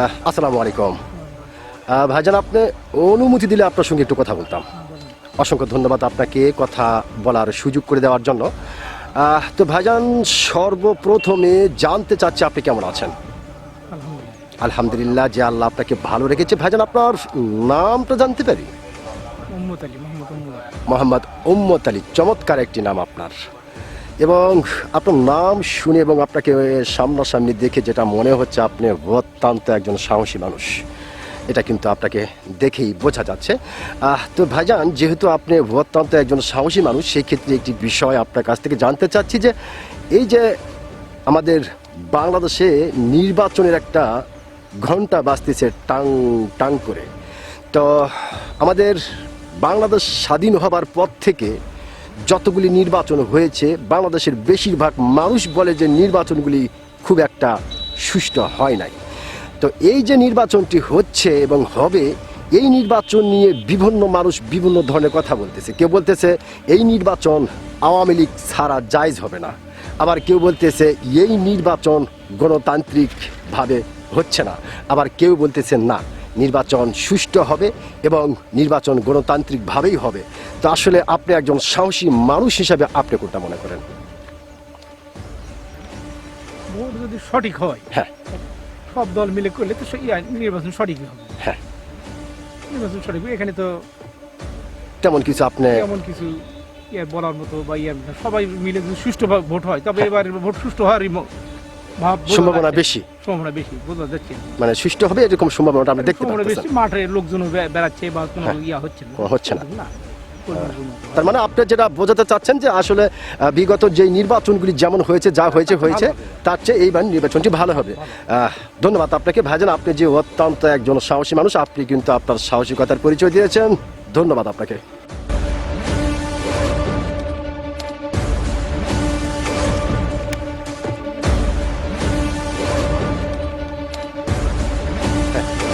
আসসালামু আলাইকুম। ভাইজান আপনি অনুমতি দিলে আপনার সঙ্গে একটু কথা বলতাম। অসংখ্য ধন্যবাদ আপনাকে কথা বলার সুযোগ করে দেওয়ার জন্য। তো ভাইজান সর্বপ্রথমে জানতে চাচ্ছি আপনি কেমন আছেন? আলহামদুলিল্লাহ। যে আল্লাহ আপনাকে ভালো রেখেছে। ভাইজান আপনার নামটা জানতে পারি? মোহাম্মদ উম্মত আলী। চমৎকার একটি নাম আপনার। এবং আপনার নাম শুনে এবং আপনাকে সামনাসামনি দেখে যেটা মনে হচ্ছে, আপনি অত্যন্ত একজন সাহসী মানুষ। এটা কিন্তু আপনাকে দেখেই বোঝা যাচ্ছে। তো ভাইজান, যেহেতু আপনি অত্যন্ত একজন সাহসী মানুষ সেই ক্ষেত্রে একটি বিষয় আপনার কাছ থেকে জানতে চাচ্ছি যে, এই যে আমাদের বাংলাদেশে নির্বাচনের একটা ঘণ্টা বাজতেছে টাং টাং করে। তো আমাদের বাংলাদেশ স্বাধীন হবার পর থেকে যতগুলি নির্বাচন হয়েছে, বাংলাদেশের বেশিরভাগ মানুষ বলে যে নির্বাচনগুলি খুব একটা সুষ্ঠু হয় নাই। তো এই যে নির্বাচনটি হচ্ছে এবং হবে, এই নির্বাচন নিয়ে বিভিন্ন মানুষ বিভিন্ন ধরনের কথা বলতেছে। কেউ বলতেছে, এই নির্বাচন আওয়ামী লীগ ছাড়া জায়জ হবে না। আবার কেউ বলতেছে, এই নির্বাচন গণতান্ত্রিকভাবে হচ্ছে না। আবার কেউ বলতেছে, না। নির্বাচন সুষ্ঠু হবে এবং নির্বাচন গণতান্ত্রিকভাবেই হবে। তো আসলে আপনি একজন সাহসী মানুষ হিসাবে আপনি কোনটা মনে করেন? ভোট যদি সঠিক হয় হ্যাঁ। সব দল মিলে করলে তো নির্বাচন সঠিকই হবে। হ্যাঁ। নির্বাচন সঠিক এখানে তো তেমন কিছু আপনি এমন কিছু ইয়ে বলার মতো বা ইয়ে সবাই মিলে যদি সুষ্ঠু ভোট হয় তবে এবার ভোট সুষ্ঠু হওয়ারই সম্ভাবনা বেশি। সম্ভাবনা বেশি বোঝা যাচ্ছে। মানে সুষ্ঠু হবে এরকম সম্ভাবনাটা আমরা দেখতে পাচ্ছি বেশি মাঠে লোকজন বেড়াচ্ছে বা কোনো হ্যাঁ। ইয়া হচ্ছে না। হচ্ছে না। তার মানে আপনি যেটা বোঝাতে চাচ্ছেন যে আসলে বিগত যে নির্বাচনগুলি যেমন হয়েছে যা হয়েছে হয়েছে তার চেয়ে এইবার নির্বাচনটি ভালো হবে। ধন্যবাদ আপনাকে। ভাইজান আপনি যে অত্যন্ত একজন সাহসী মানুষ আপনি কিন্তু আপনার সাহসিকতার পরিচয় দিয়েছেন। ধন্যবাদ আপনাকে।